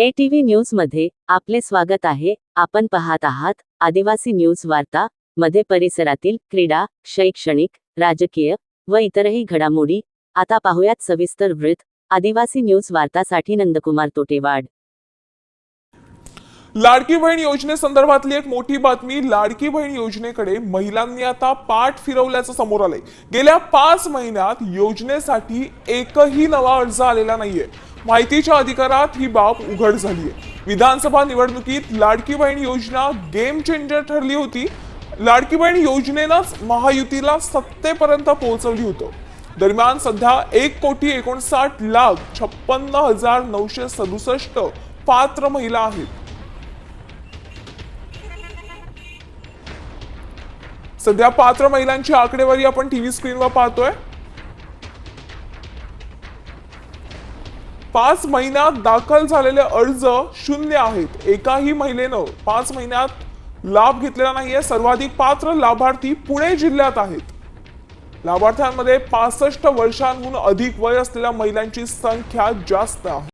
ATV TV न्यूजमध्ये आपले स्वागत आहे. आपण पाहत आहात आदिवासी न्यूज वार्ता मध्ये परिसरातील क्रीडा शैक्षणिक राजकीय व इतरही घडामोडी. आता पाहुयात सविस्तर वृत्त. आदिवासी न्यूज वार्तासाठी नंदकुमार तोटेवाड. लाडकी बहीण योजनेसंदर्भातली एक मोठी बातमी लाडकी बहीण योजनेकडे महिलांनी आता पाठ फिरवल्याचं समोर आलंय. गेल्या पाच महिन्यात योजनेसाठी एकही नवा अर्ज आलेला नाहीये. माहितीच्या अधिकारात ही बाब उघड झाली आहे. विधानसभा निवडणुकीत लाडकी बहीण योजना गेम चेंजर ठरली होती. लाडकी बहीण योजनेनंच महायुतीला सत्तेपर्यंत पोहोचवली होतं. दरम्यान सध्या एक कोटी एकोणसाठ लाख छप्पन्न हजार नऊशे सदुसष्ट पात्र महिला आहेत. सध्या पात्र महिलांची आकडेवारी आपण टीव्ही स्क्रीनवर पाहतोय. पाच महिन्यात दाखल झालेले अर्ज शून्य आहेत. एकाही महिलेनं पाच महिन्यात लाभ घेतलेला नाहीये. सर्वाधिक पात्र लाभार्थी पुणे जिल्ह्यात आहेत. लाभार्थ्यांमध्ये पासष्ट वर्षांहून अधिक वय असलेल्या महिलांची संख्या जास्त आहे.